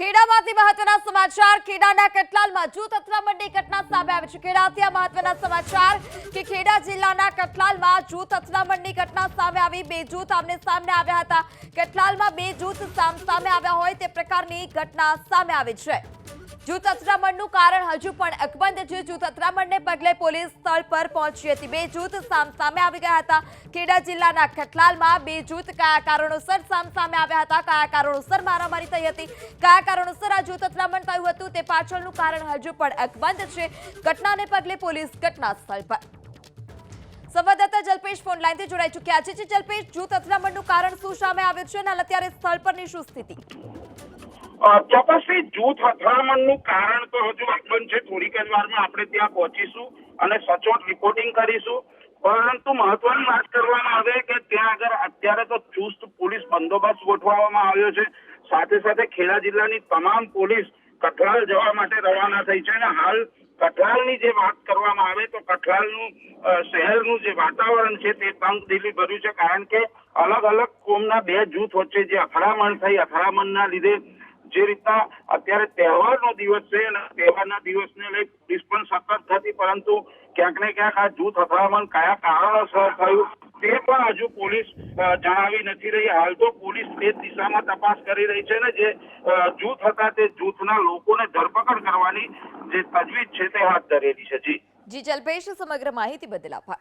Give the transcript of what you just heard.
ખેડામાંથી મહત્વના સમાચાર. ખેડાના કટલાલમાં જૂથ અથડામણની ઘટના સામે આવી છે. ખેડાથી મહત્વના સમાચાર કે ખેડા જિલ્લાના કટલાલમાં જૂથ અથડામણની ઘટના સામે આવી. બે જૂથ આમને સામે આવ્યા હતા. કટલાલમાં બે જૂથ સામે આવ્યા હોય તે પ્રકારની ઘટના સામે આવી છે. જૂથ અથડામણનું કારણ હજુ પણ અકબંધ છે. જૂથ અથડામણને પગલે પોલીસ સ્થળ પર પહોંચી હતી. બે જૂથ સામ સામે આવી ગયા હતા. ખેડા જિલ્લાના ખટલાલમાં બે જૂથ કયા કારણોસર સામ સામે આવ્યા હતા? કયા કારણોસર મારામારી થઈ હતી? કયા કારણોસર આ જૂથ અથડામણ થયું હતું? તે પાછળનું કારણ હજુ પણ અકબંધ છે. ઘટનાને પગલે પોલીસ ઘટના સ્થળ પર. સંવાદદાતા જલ્પેશ ફોન લાઈનથી જોડાઈ ચૂક્યા છે. જલ્પેશ જૂથ અથડામણનું કારણ શું સામે આવ્યું છે અને અત્યારે સ્થળ પરની શું સ્થિતિ? ચોક્કસથી જૂથ અથડામણનું કારણ તો હજુ અકબંધ છે. થોડીક જ વારમાં આપણે ત્યાં પહોંચીશું અને સચોટ રિપોર્ટિંગ કરીશું. પરંતુ મહત્વની વાત કરવામાં આવે કે ત્યાં આગળ અત્યારે તો ચુસ્ત પોલીસ બંદોબસ્ત ગોઠવવામાં આવ્યો છે. સાથે સાથે ખેડા જિલ્લાની તમામ પોલીસ કઠલાલ જવા માટે રવાના થઈ છે અને હાલ કઠલાલની જે વાત કરવામાં આવે તો કઠલાલનું શહેરનું જે વાતાવરણ છે તે તંગદિલી ભર્યું છે. કારણ કે અલગ અલગ કોમના બે જૂથ વચ્ચે જે અથડામણ થઈ, અથડામણના લીધે જે રીતના અત્યારે તહેવારનો દિવસ છે અને તહેવારના દિવસને લઈ પોલીસ પણ સતર્ક હતી પરંતુ ક્યાંક ને ક્યાંક આ જૂથ અથડામણ કયા કારણોસર થયું તે પણ હજુ પોલીસ જણાવી નથી રહી. હાલ તો પોલીસ તે દિશામાં તપાસ કરી રહી છે ને જે જૂથ હતા તે જૂથના લોકોને ધરપકડ કરવાની જે તજવીજ છે તે હાથ ધરેલી છે. જી. જી, જલ્પેશ, સમગ્ર માહિતી બદલ આભાર.